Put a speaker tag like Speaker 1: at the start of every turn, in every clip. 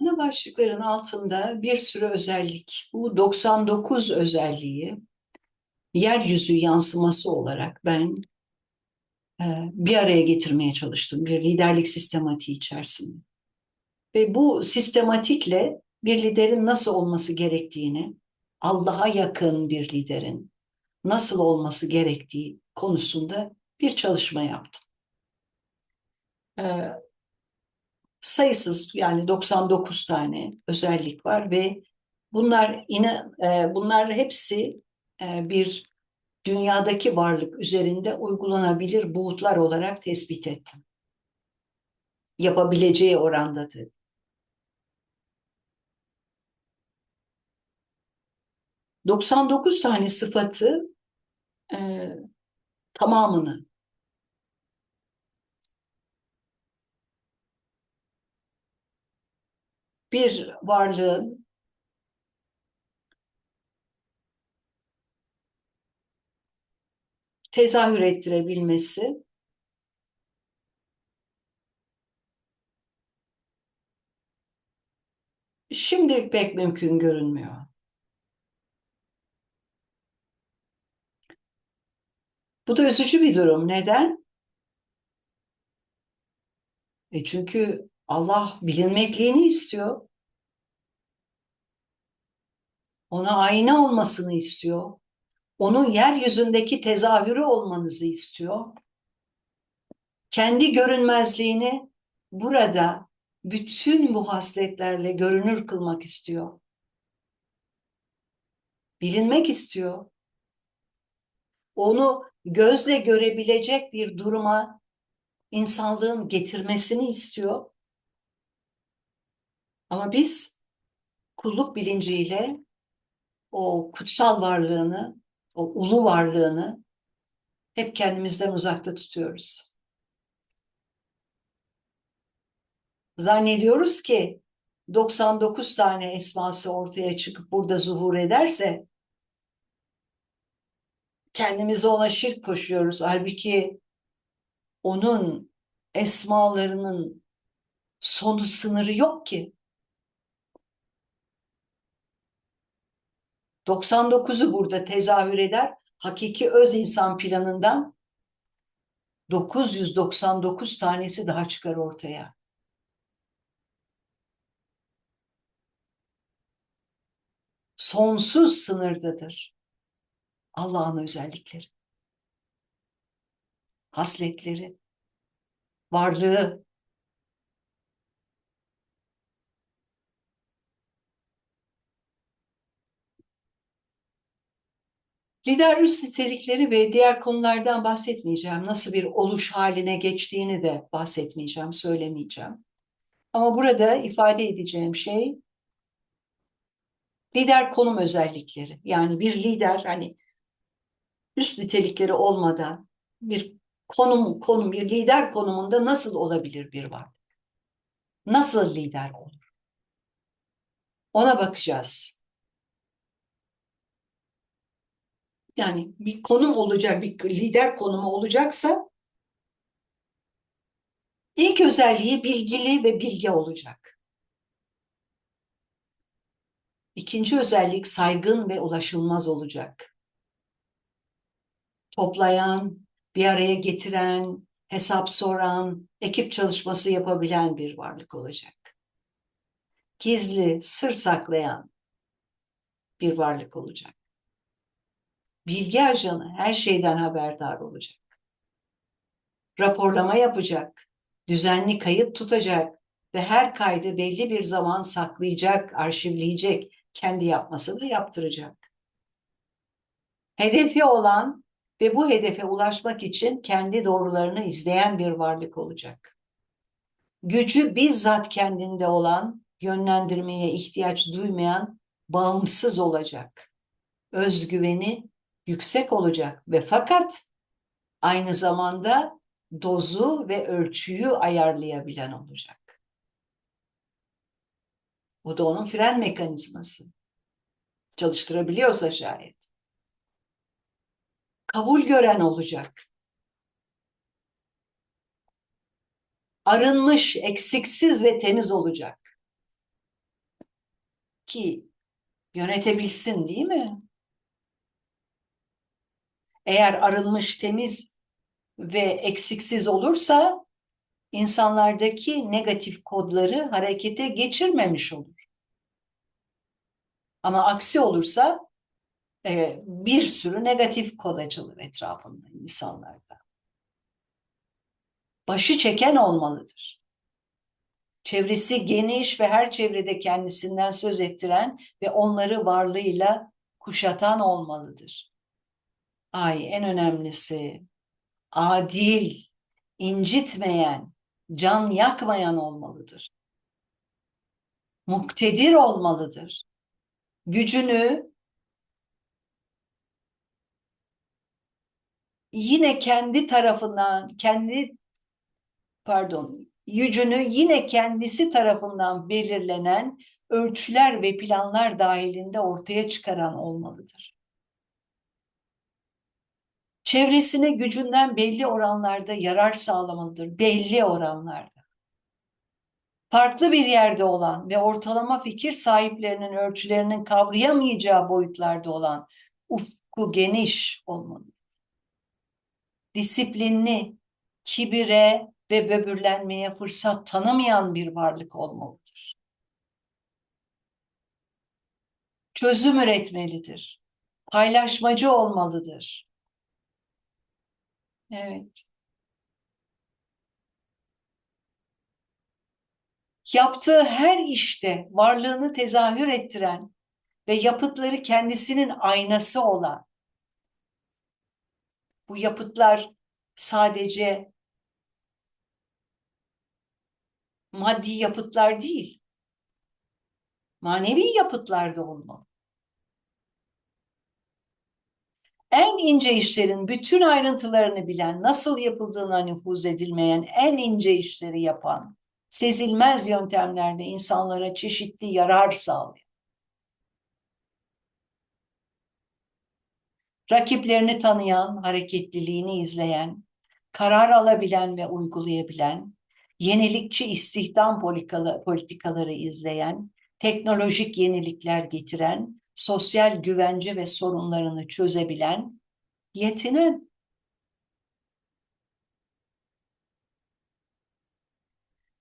Speaker 1: Ana başlıkların altında bir sürü özellik. Bu 99 özelliği yeryüzü yansıması olarak ben e, bir araya getirmeye çalıştım bir liderlik sistematiği içerisinde. Ve bu sistematikle bir liderin nasıl olması gerektiğini, Allah'a yakın bir liderin nasıl olması gerektiği konusunda bir çalışma yaptım. Sayısız yani 99 tane özellik var ve bunlar yine e, bunlar hepsi e, bir dünyadaki varlık üzerinde uygulanabilir buğutlar olarak tespit ettim. Yapabileceği orandadır. ...99 tane sıfatı e, tamamını bir varlığın tezahür ettirebilmesi şimdilik pek mümkün görünmüyor. Bu da üzücü bir durum. Neden? E çünkü Allah bilinmekliğini istiyor. Ona ayna olmasını istiyor. Onun yeryüzündeki tezahürü olmanızı istiyor. Kendi görünmezliğini burada bütün bu hasletlerle görünür kılmak istiyor. Bilinmek istiyor. Onu gözle görebilecek bir duruma insanlığın getirmesini istiyor. Ama biz kulluk bilinciyle o kutsal varlığını, o ulu varlığını hep kendimizden uzakta tutuyoruz. Zannediyoruz ki 99 tane esması ortaya çıkıp burada zuhur ederse kendimizi ona şirk koşuyoruz. Halbuki onun esmalarının sonu sınırı yok ki. 99'u burada tezahür eder. Hakiki öz insan planından 999 tanesi daha çıkar ortaya. Sonsuz sınırdadır Allah'ın özellikleri, hasletleri, varlığı, Lider üst nitelikleri ve diğer konulardan bahsetmeyeceğim. Nasıl bir oluş haline geçtiğini de bahsetmeyeceğim, söylemeyeceğim. Ama burada ifade edeceğim şey lider konum özellikleri. Yani bir lider hani üst nitelikleri olmadan bir konum, konum bir lider konumunda nasıl olabilir bir varlık? Nasıl lider olur? Ona bakacağız. Yani bir konum olacak, bir lider konumu olacaksa ilk özelliği bilgili ve bilge olacak. İkinci özellik saygın ve ulaşılmaz olacak. Toplayan, bir araya getiren, hesap soran, ekip çalışması yapabilen bir varlık olacak. Gizli, sır saklayan bir varlık olacak bilgi ajanı her şeyden haberdar olacak. Raporlama yapacak, düzenli kayıt tutacak ve her kaydı belli bir zaman saklayacak, arşivleyecek, kendi yapmasını yaptıracak. Hedefi olan ve bu hedefe ulaşmak için kendi doğrularını izleyen bir varlık olacak. Gücü bizzat kendinde olan, yönlendirmeye ihtiyaç duymayan, bağımsız olacak. Özgüveni yüksek olacak ve fakat aynı zamanda dozu ve ölçüyü ayarlayabilen olacak. Bu da onun fren mekanizması. Çalıştırabiliyorsa şayet. Kabul gören olacak. Arınmış, eksiksiz ve temiz olacak. ki yönetebilsin değil mi? Eğer arınmış, temiz ve eksiksiz olursa insanlardaki negatif kodları harekete geçirmemiş olur. Ama aksi olursa e, bir sürü negatif kod açılır etrafında insanlarda. Başı çeken olmalıdır. Çevresi geniş ve her çevrede kendisinden söz ettiren ve onları varlığıyla kuşatan olmalıdır. Ay en önemlisi adil, incitmeyen, can yakmayan olmalıdır. Muktedir olmalıdır. Gücünü yine kendi tarafından, kendi pardon, gücünü yine kendisi tarafından belirlenen ölçüler ve planlar dahilinde ortaya çıkaran olmalıdır. Çevresine gücünden belli oranlarda yarar sağlamalıdır, belli oranlarda. Farklı bir yerde olan ve ortalama fikir sahiplerinin ölçülerinin kavrayamayacağı boyutlarda olan ufku geniş olmalıdır. Disiplinli, kibire ve böbürlenmeye fırsat tanımayan bir varlık olmalıdır. Çözüm üretmelidir. Paylaşmacı olmalıdır. Evet. Yaptığı her işte varlığını tezahür ettiren ve yapıtları kendisinin aynası olan bu yapıtlar sadece maddi yapıtlar değil, manevi yapıtlar da olmalı. En ince işlerin bütün ayrıntılarını bilen, nasıl yapıldığına nüfuz edilmeyen en ince işleri yapan, sezilmez yöntemlerle insanlara çeşitli yarar sağlıyor. Rakiplerini tanıyan, hareketliliğini izleyen, karar alabilen ve uygulayabilen, yenilikçi istihdam politikaları izleyen, teknolojik yenilikler getiren, sosyal güvence ve sorunlarını çözebilen, yetinen,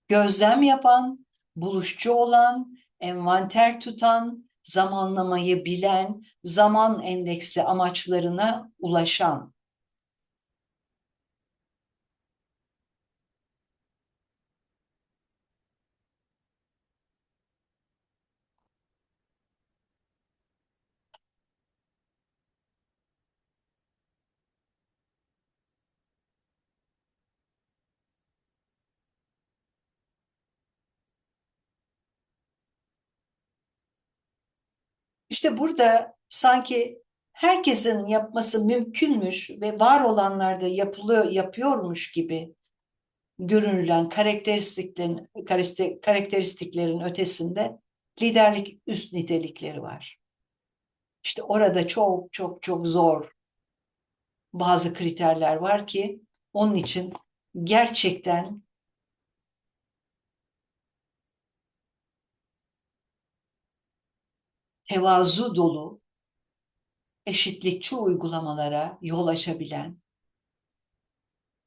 Speaker 1: gözlem yapan, buluşçu olan, envanter tutan, zamanlamayı bilen, zaman endeksli amaçlarına ulaşan, İşte burada sanki herkesin yapması mümkünmüş ve var olanlarda yapılıyor, yapıyormuş gibi görünülen karakteristiklerin, karakteristiklerin ötesinde liderlik üst nitelikleri var. İşte orada çok çok çok zor bazı kriterler var ki onun için gerçekten tevazu dolu, eşitlikçi uygulamalara yol açabilen,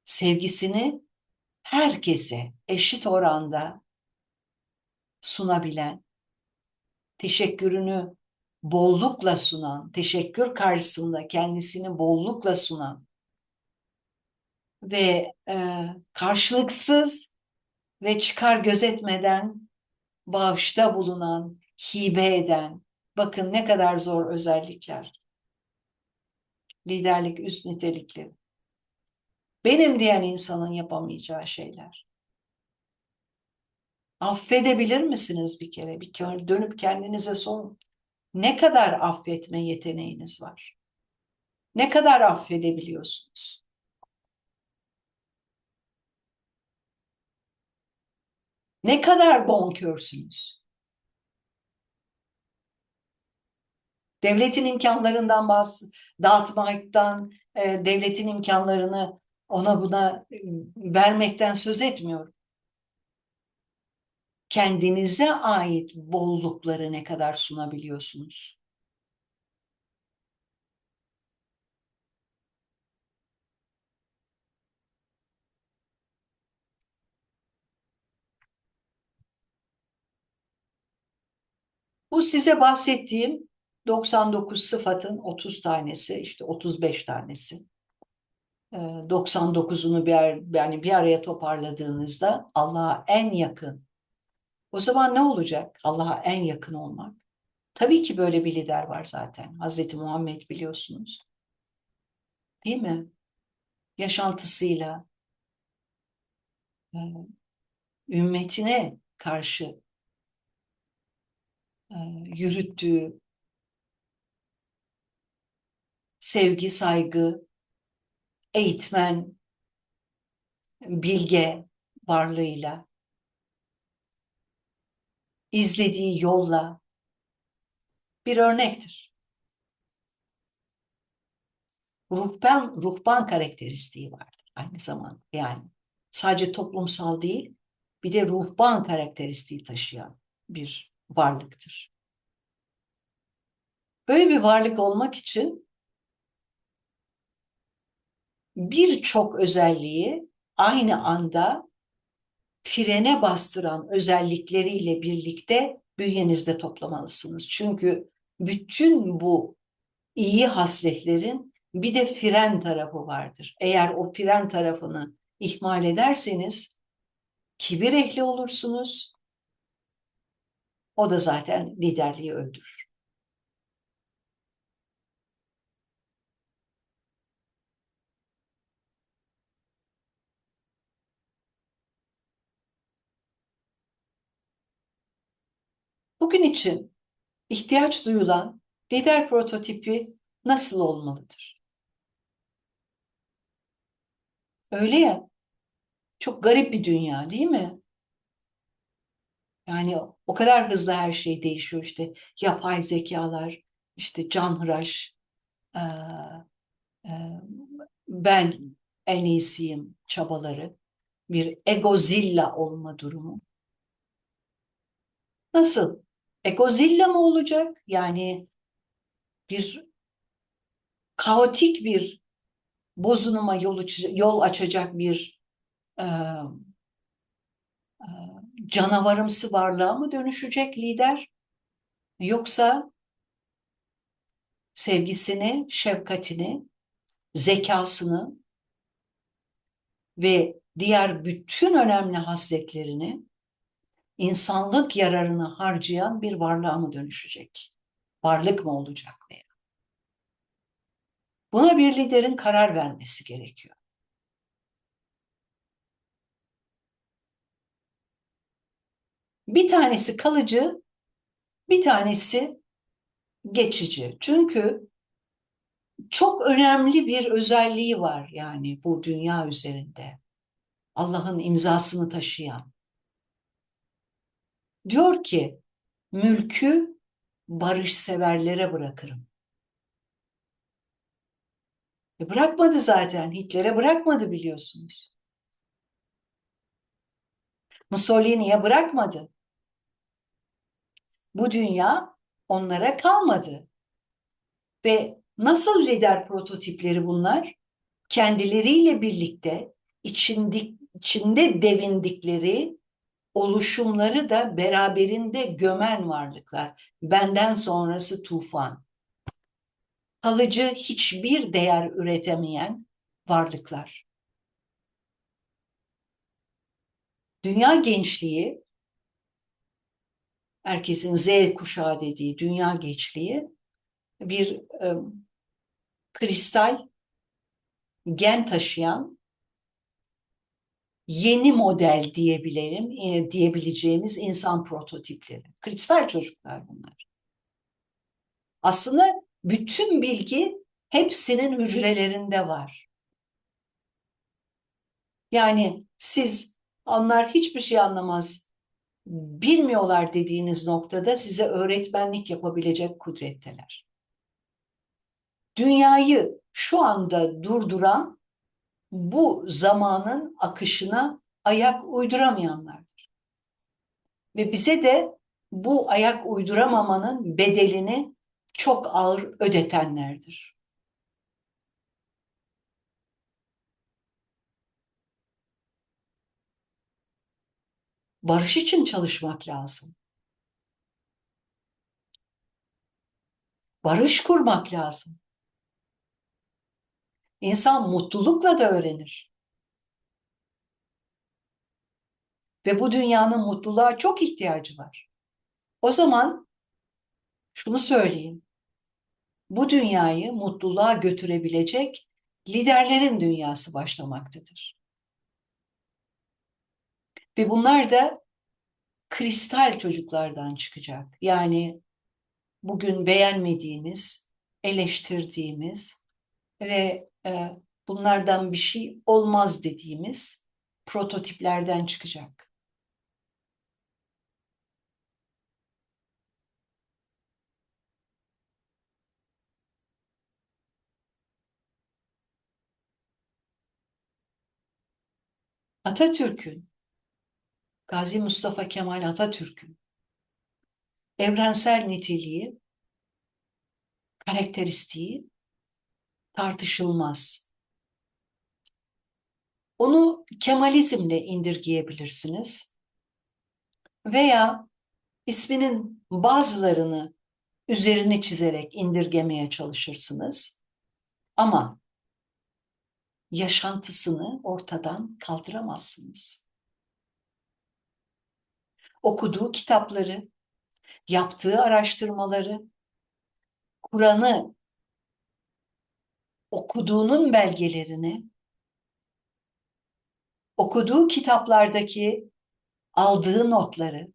Speaker 1: sevgisini herkese eşit oranda sunabilen, teşekkürünü bollukla sunan, teşekkür karşısında kendisini bollukla sunan ve e, karşılıksız ve çıkar gözetmeden bağışta bulunan, hibe eden, Bakın ne kadar zor özellikler. Liderlik üst nitelikleri. Benim diyen insanın yapamayacağı şeyler. Affedebilir misiniz bir kere? Bir kere dönüp kendinize sorun. Ne kadar affetme yeteneğiniz var? Ne kadar affedebiliyorsunuz? Ne kadar bonkörsünüz? Devletin imkanlarından bahs dağıtmaktan, e, devletin imkanlarını ona buna e, vermekten söz etmiyorum. kendinize ait bollukları ne kadar sunabiliyorsunuz? Bu size bahsettiğim 99 sıfatın 30 tanesi, işte 35 tanesi. 99'unu bir, yani bir araya toparladığınızda Allah'a en yakın. O zaman ne olacak Allah'a en yakın olmak? Tabii ki böyle bir lider var zaten. Hazreti Muhammed biliyorsunuz. Değil mi? Yaşantısıyla, e, ümmetine karşı e, yürüttüğü sevgi, saygı, eğitmen, bilge varlığıyla, izlediği yolla bir örnektir. Ruhban, ruhban karakteristiği vardır aynı zamanda. Yani sadece toplumsal değil, bir de ruhban karakteristiği taşıyan bir varlıktır. Böyle bir varlık olmak için birçok özelliği aynı anda frene bastıran özellikleriyle birlikte bünyenizde toplamalısınız. Çünkü bütün bu iyi hasletlerin bir de fren tarafı vardır. Eğer o fren tarafını ihmal ederseniz kibir ehli olursunuz. O da zaten liderliği öldürür. Bugün için ihtiyaç duyulan lider prototipi nasıl olmalıdır? Öyle ya, çok garip bir dünya değil mi? Yani o kadar hızlı her şey değişiyor işte yapay zekalar, işte canhıraş, e, e, ben en iyisiyim çabaları, bir egozilla olma durumu. Nasıl? Egozilla mı olacak? Yani bir kaotik bir bozunuma yol, yol açacak bir e, e, canavarımsı varlığa mı dönüşecek lider? Yoksa sevgisini, şefkatini, zekasını ve diğer bütün önemli hasletlerini insanlık yararını harcayan bir varlığa mı dönüşecek? Varlık mı olacak veya? Buna bir liderin karar vermesi gerekiyor. Bir tanesi kalıcı, bir tanesi geçici. Çünkü çok önemli bir özelliği var yani bu dünya üzerinde. Allah'ın imzasını taşıyan. Diyor ki mülkü barışseverlere bırakırım. E bırakmadı zaten. Hitler'e bırakmadı biliyorsunuz. Mussolini'ye bırakmadı. Bu dünya onlara kalmadı. Ve nasıl lider prototipleri bunlar? Kendileriyle birlikte içinde, içinde devindikleri oluşumları da beraberinde gömen varlıklar. Benden sonrası tufan. Kalıcı hiçbir değer üretemeyen varlıklar. Dünya gençliği, herkesin Z kuşağı dediği dünya gençliği bir e, kristal gen taşıyan yeni model diyebilirim, e, diyebileceğimiz insan prototipleri. Kristal çocuklar bunlar. Aslında bütün bilgi hepsinin hücrelerinde var. Yani siz onlar hiçbir şey anlamaz, bilmiyorlar dediğiniz noktada size öğretmenlik yapabilecek kudretteler. Dünyayı şu anda durduran bu zamanın akışına ayak uyduramayanlardır. Ve bize de bu ayak uyduramamanın bedelini çok ağır ödetenlerdir. Barış için çalışmak lazım. Barış kurmak lazım. İnsan mutlulukla da öğrenir. Ve bu dünyanın mutluluğa çok ihtiyacı var. O zaman şunu söyleyeyim. Bu dünyayı mutluluğa götürebilecek liderlerin dünyası başlamaktadır. Ve bunlar da kristal çocuklardan çıkacak. Yani bugün beğenmediğimiz, eleştirdiğimiz ve e, bunlardan bir şey olmaz dediğimiz prototiplerden çıkacak. Atatürk'ün, Gazi Mustafa Kemal Atatürk'ün evrensel niteliği, karakteristiği tartışılmaz. Onu Kemalizmle indirgeyebilirsiniz veya isminin bazılarını üzerini çizerek indirgemeye çalışırsınız. Ama yaşantısını ortadan kaldıramazsınız. Okuduğu kitapları, yaptığı araştırmaları, Kur'an'ı okuduğunun belgelerini, okuduğu kitaplardaki aldığı notları,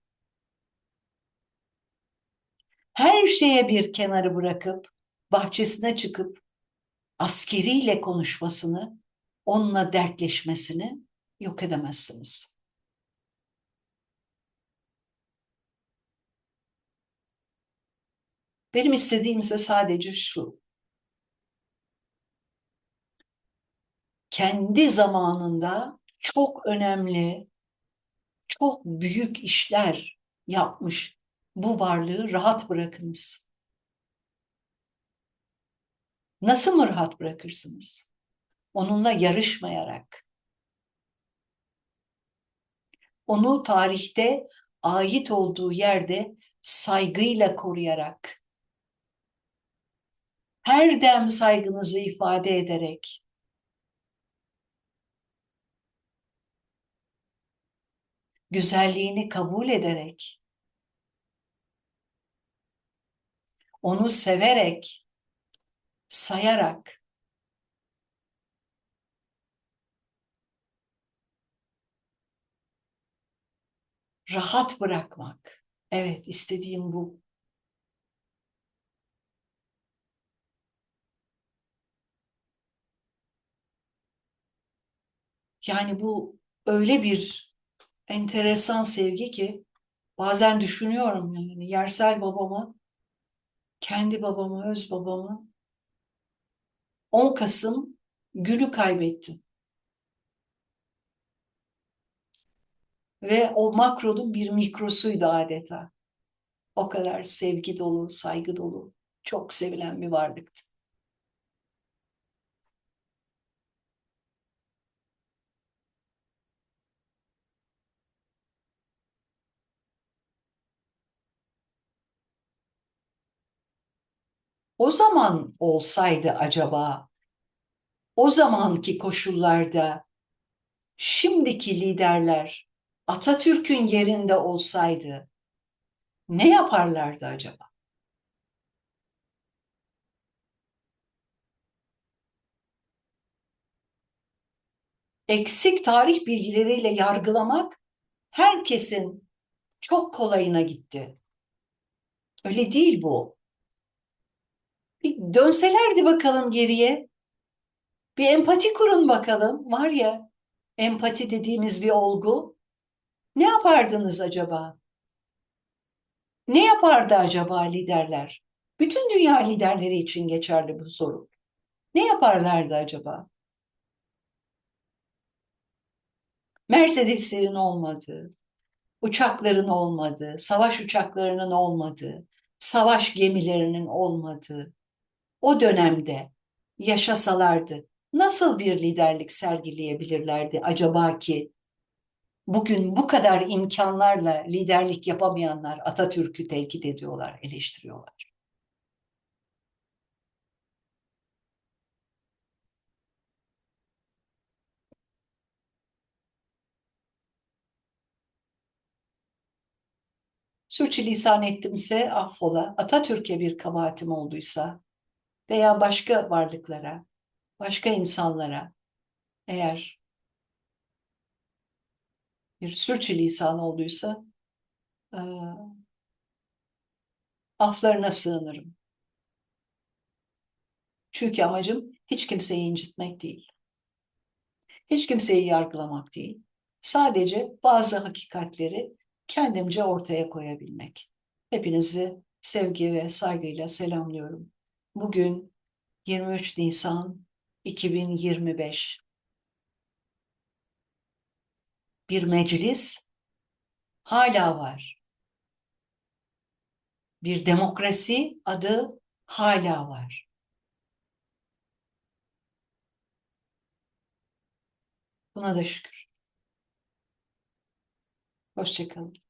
Speaker 1: her şeye bir kenarı bırakıp bahçesine çıkıp askeriyle konuşmasını, onunla dertleşmesini yok edemezsiniz. Benim istediğim ise sadece şu. Kendi zamanında çok önemli, çok büyük işler yapmış bu varlığı rahat bırakınız. Nasıl mı rahat bırakırsınız? Onunla yarışmayarak. Onu tarihte ait olduğu yerde saygıyla koruyarak. Her dem saygınızı ifade ederek. Güzelliğini kabul ederek. Onu severek sayarak rahat bırakmak. Evet, istediğim bu. Yani bu öyle bir enteresan sevgi ki bazen düşünüyorum yani Yersel babamı, kendi babamı, öz babamı 10 Kasım günü kaybettim. Ve o makronun bir mikrosuydu adeta. O kadar sevgi dolu, saygı dolu, çok sevilen bir varlıktı. O zaman olsaydı acaba o zamanki koşullarda şimdiki liderler Atatürk'ün yerinde olsaydı ne yaparlardı acaba? Eksik tarih bilgileriyle yargılamak herkesin çok kolayına gitti. Öyle değil bu. Dönselerdi bakalım geriye. Bir empati kurun bakalım. Var ya empati dediğimiz bir olgu. Ne yapardınız acaba? Ne yapardı acaba liderler? Bütün dünya liderleri için geçerli bu soru. Ne yaparlardı acaba? Mercedeslerin olmadığı, uçakların olmadığı, savaş uçaklarının olmadığı, savaş gemilerinin olmadığı o dönemde yaşasalardı nasıl bir liderlik sergileyebilirlerdi acaba ki bugün bu kadar imkanlarla liderlik yapamayanlar Atatürk'ü tenkit ediyorlar, eleştiriyorlar. Sürçülisan ettimse affola, Atatürk'e bir kabahatim olduysa veya başka varlıklara, başka insanlara eğer bir sürçülisan olduysa e, aflarına sığınırım. Çünkü amacım hiç kimseyi incitmek değil. Hiç kimseyi yargılamak değil. Sadece bazı hakikatleri kendimce ortaya koyabilmek. Hepinizi sevgi ve saygıyla selamlıyorum. Bugün 23 Nisan 2025. Bir meclis hala var. Bir demokrasi adı hala var. Buna da şükür. Hoşçakalın.